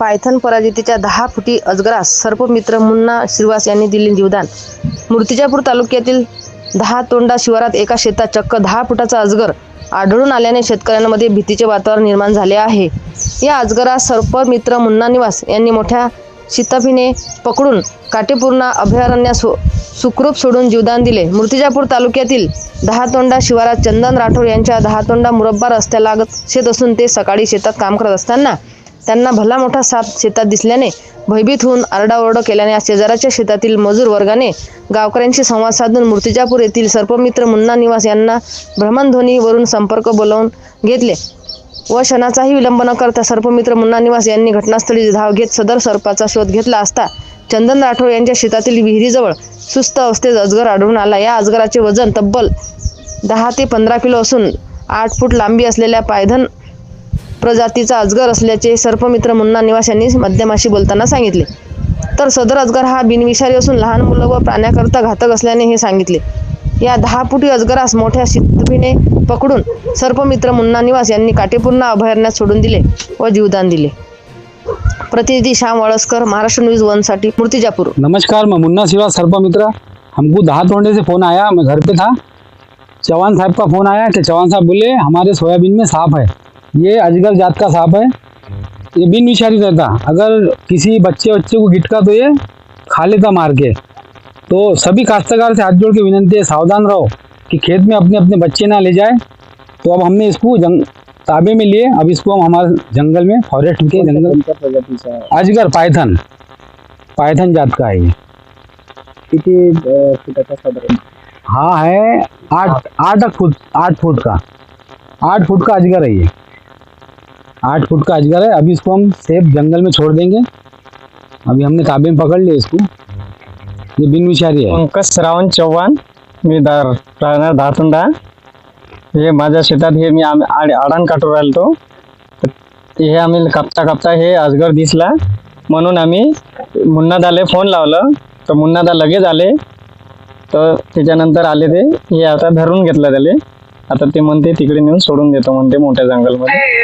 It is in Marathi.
पायथन पराजितीच्या दहा फुटी अजगरास सर्पमित्र मुन्ना श्रीवास यांनी दिले जीवदान. मूर्तिजापूर तालुक्यातील दहा तोंडा शिवारात एका शेतात चक्क दहा फुटाचा अजगर आढळून आल्याने शेतकऱ्यांमध्ये भीतीचे वातावरण निर्माण झाले आहे. या अजगरास सर्पमित्र मुन्ना निवास यांनी मोठ्या शिताफीने पकडून काटेपूर्णा अभयारण्य सुखरूप सोडून जीवदान दिले. मूर्तिजापूर तालुक्यातील दहातोंडा शिवारात चंदन राठोड यांच्या दहातोंडा मुरब्बा रस्त्यालागत शेत असून ते सकाळी शेतात काम करत असताना त्यांना भला मोठा साप शेतात दिसल्याने भयभीत होऊन आरडाओरडा केल्याने शेजाराच्या शेतातील मजूर वर्गाने गावकऱ्यांशी संवाद साधून मूर्तिजापूर येथील सर्पमित्र मुन्ना निवास यांना भ्रमणध्वनीवरून संपर्क बोलावून घेतले. व क्षणाचाही विलंब न करता सर्पमित्र मुन्ना निवास यांनी घटनास्थळी धाव घेत सदर सर्पाचा शोध घेतला असता चंदन राठोड यांच्या शेतातील विहिरीजवळ सुस्त अवस्थेत अजगर आढळून आला. या अजगराचे वजन तब्बल दहा ते पंधरा किलो असून आठ फूट लांबी असलेल्या पायधन प्रजातीचा अजगर असल्याचे सर्पमित्र मुन्ना निवास यांनी माध्यमाशी बोलताना सांगितले. तर सदर अजगर हा बिनविषारी असून लहान मुलं व प्राण्याकरता घातक असल्याने हे सांगितले. या दहा फुटी अजगरास मोठ्या शितभीने पकडून सर्पमित्र मुन्ना निवास यांनी काटेपूर्ण अभयारण्यात सोडून दिले व जीवदान दिले. प्रतिनिधी श्याम वळसकर महाराष्ट्र न्यूज वनसाठी मूर्तिजापूर. नमस्कार मैं मुन्ना शिवा सर्पमित्र. हमको दहा तोंडे से फ़ोन आया मैं घर पे था. चौहान साहब का फ़ोन आया कि चौहान साहब बोले हमारे सोयाबीन में सांप है। ये अजगर जात का सांप है। ये बिन विषारी रहता। अगर किसी बच्चे बच्चे को गिटका तो ये खा लेता मार के। तो सभी काश्तकार से हाथ जोड़ के विनंती है सावधान रहो कि खेत में अपने अपने बच्चे ना ले जाए। तो अब हमने इसको जंग ताबे में लिए। अब इसको हम हमारे जंगल में फॉरेस्ट के जंगल? अजगर पायथन। पायथन जात का है ये। हाँ है आठ आठ फुट आठ फुट का। आठ फुट का अजगर है ये। आठ फुट का अजगर है। अभी इसको हम सेफ़ जंगल में छोड़ देंगे। अभी हमने काबे में पकड़ लिया इसको। ये बिन विषारी है। पंकज श्रावण चव्हाण मी दार राहणार धातुंडा। हे माझ्या शेतात हे मी आम- आड- आडान काढून राहिलो तर हे आम्ही कापता कापता हे अजगर दिसला। म्हणून आम्ही मुन्नादाले फ़ोन लावलं। तर मुन्नादा लगेच आले। तर त्याच्यानंतर आले ते। हे आता धरून घेतलं त्याले। आता ते म्हणते तिकडे नेऊन सोडून देतो म्हणते मोठ्या जंगलमध्ये.